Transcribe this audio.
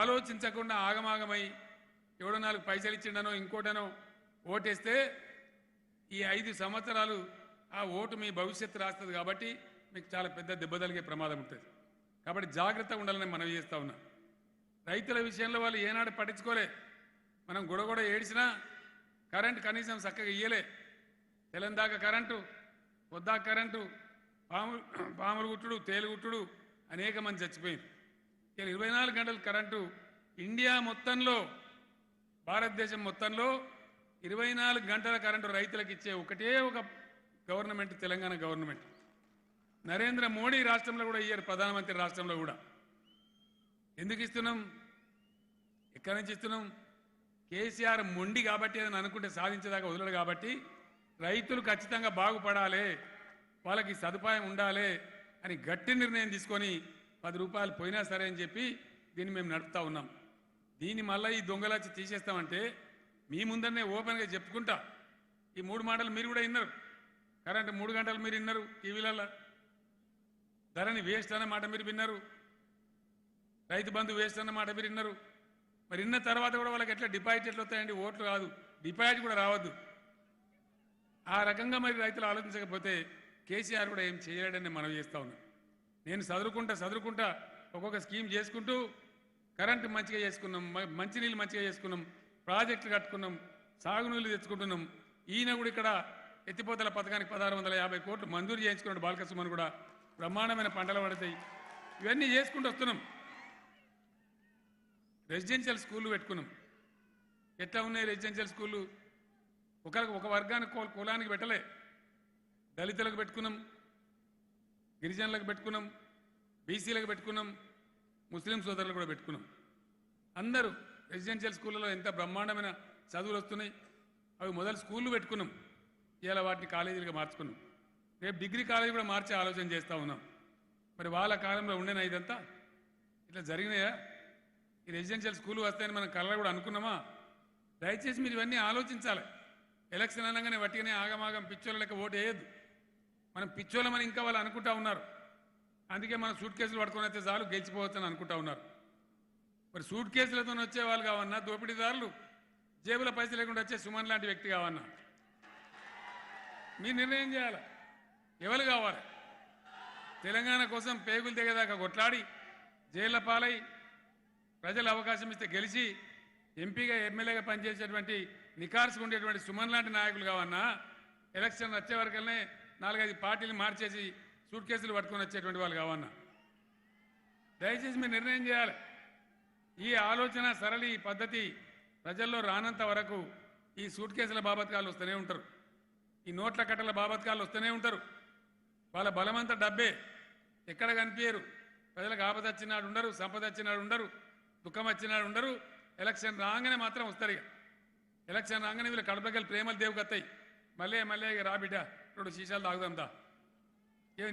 ఆలోచించకుండా ఆగమాగమై ఎవడో నాలుగు పైసలు ఇచ్చిండనో ఇంకోటనో ఓటేస్తే ఈ ఐదు సంవత్సరాలు ఆ ఓటు మీ భవిష్యత్తు రాస్తుంది కాబట్టి మీకు చాలా పెద్ద దెబ్బ తగిలే ప్రమాదం ఉంటుంది. కాబట్టి జాగ్రత్తగా ఉండాలని మనవి చేస్తూ ఉన్నా. రైతుల విషయంలో వాళ్ళు ఏనాడు పట్టించుకోలే. మనం గొడగొడ ఏడిచినా కరెంట్ కనీసం చక్కగా ఇయ్యలే. తెలందాక కరెంటు పొద్దా కరెంటు పాము పాములు గుట్టుడు తేలు గుట్టుడు అనేక మంది చచ్చిపోయింది ఇలా ఇరవై నాలుగు గంటల కరెంటు ఇండియా మొత్తంలో భారతదేశం మొత్తంలో ఇరవై నాలుగు గంటల కరెంటు రైతులకు ఇచ్చే ఒకటే ఒక గవర్నమెంట్ తెలంగాణ గవర్నమెంట్. నరేంద్ర మోడీ రాష్ట్రంలో కూడా ఇయ్యారు ప్రధానమంత్రి రాష్ట్రంలో కూడా. ఎందుకు ఇస్తున్నాం? ఎక్కడి నుంచి ఇస్తున్నాం? కేసీఆర్ మొండి కాబట్టి అని అనుకుంటే సాధించేదాకా వదలడు కాబట్టి రైతులు ఖచ్చితంగా బాగుపడాలి వాళ్ళకి సదుపాయం ఉండాలి అని గట్టి నిర్ణయం తీసుకొని పది రూపాయలు పోయినా సరే అని చెప్పి దీన్ని మేము నడుపుతా ఉన్నాం. దీన్ని మళ్ళీ ఈ దొంగలచ్చి తీసేస్తామంటే మీ ముందరనే ఓపెన్గా చెప్పుకుంటా. ఈ మూడు మాటలు మీరు కూడా విన్నారు. కరెంటు మూడు గంటలు మీరు విన్నారు టీవీలలో ధరని వేస్ట్ అన్న మాట మీరు విన్నారు. రైతు బంధు వేస్ట్ అన్న మాట మీరు విన్నారు. మరి విన్న తర్వాత కూడా వాళ్ళకి ఎట్లా డిపాజిట్ ఎట్లా వస్తాయండి? ఓట్లు కాదు డిపాజిట్ కూడా రావద్దు. ఆ రకంగా మరి రైతులు ఆలోచించకపోతే కేసీఆర్ కూడా ఏం చేయలేడని మనం చేస్తా ఉన్నాం. నేను చదువుకుంటా చదువుకుంటా ఒక్కొక్క స్కీమ్ చేసుకుంటూ కరెంటు మంచిగా చేసుకున్నాం మంచినీళ్ళు మంచిగా చేసుకున్నాం ప్రాజెక్టులు కట్టుకున్నాం సాగునీళ్ళు తెచ్చుకుంటున్నాం. ఈయన కూడా ఇక్కడ ఎత్తిపోతల పథకానికి పదహారు వందల యాభై కోట్లు మంజూరు చేయించుకున్నాడు బాలకృష్ణమని కూడా. బ్రహ్మాండమైన పంటలు పడతాయి. ఇవన్నీ చేసుకుంటూ వస్తున్నాం. రెసిడెన్షియల్ స్కూళ్ళు పెట్టుకున్నాం. ఎట్లా ఉన్నాయి రెసిడెన్షియల్ స్కూళ్ళు? ఒకరికి ఒక వర్గానికి కులానికి పెట్టలే. దళితులకు పెట్టుకున్నాం. గిరిజనులకు పెట్టుకున్నాం బీసీలకు పెట్టుకున్నాం ముస్లిం సోదరులకు కూడా పెట్టుకున్నాం. అందరూ రెసిడెన్షియల్ స్కూళ్ళలో ఎంత బ్రహ్మాండమైన చదువులు వస్తున్నాయి అవి మొదలు స్కూళ్ళు పెట్టుకున్నాం. ఇవాళ వాటిని కాలేజీలుగా మార్చుకున్నాం. రేపు డిగ్రీ కాలేజీ కూడా మార్చే ఆలోచన చేస్తూ ఉన్నాం. మరి వాళ్ళ కాలంలో ఉండేనా ఇదంతా? ఇట్లా జరిగినాయా? ఈ రెసిడెన్షియల్ స్కూల్ వస్తాయని మనం కళ్ళ కూడా అనుకున్నామా? దయచేసి మీరు ఇవన్నీ ఆలోచించాలి. ఎలక్షన్ అనగానే వట్టిగానే ఆగమాగం పిచ్చోళ్ళ లెక్క ఓటు వేయద్దు. మనం పిచ్చోళ్ళమని ఇంకా వాళ్ళు అనుకుంటా ఉన్నారు. అందుకే మనం సూట్ కేసులు పట్టుకొని వచ్చే చాలు గెలిచిపోవచ్చు అని అనుకుంటా ఉన్నారు. మరి సూట్ కేసులతో వచ్చే వాళ్ళు కావన్నా దోపిడీదారులు జేబుల పైసలు లేకుండా వచ్చే సుమన్ లాంటి వ్యక్తి కావన్నా. మీరు నిర్ణయం చేయాలి? ఎవరు కావాలి? తెలంగాణ కోసం పేగులు తెగేదాకా కొట్లాడి జైళ్ళ పాలై ప్రజలు అవకాశం ఇస్తే గెలిచి ఎంపీగా ఎమ్మెల్యేగా పనిచేసేటువంటి నికార్సుకు ఉండేటువంటి సుమన్ లాంటి నాయకులు కావన్నా ఎలక్షన్ వచ్చే వరకనే నాలుగైదు పార్టీలు మార్చేసి సూట్ కేసులు పట్టుకొని వచ్చేటువంటి వాళ్ళు కావన్నా. దయచేసి మీరు నిర్ణయం చేయాలి. ఈ ఆలోచన సరళి ఈ పద్ధతి ప్రజల్లో రానంత వరకు ఈ సూట్ కేసుల బాబత్కాలు వస్తూనే ఉంటారు. ఈ నోట్ల కట్టల బాబత్కాలు వస్తూనే ఉంటారు. వాళ్ళ బలమంతా డబ్బే. ఎక్కడ కనిపించరు ప్రజలకు ఆపద వచ్చినాడు ఉండరు సంపద వచ్చినాడు ఉండరు దుఃఖం వచ్చినాడు ఉండరు. ఎలక్షన్ రాగానే మాత్రం వస్తారు ఇక. ఎలక్షన్ రాగానే వీళ్ళు కడపగల ప్రేమలు దేవుకొత్తాయి మళ్ళీ మళ్ళీ ఇక రెండు సీసాలు తాగుదాం దా. ఏమి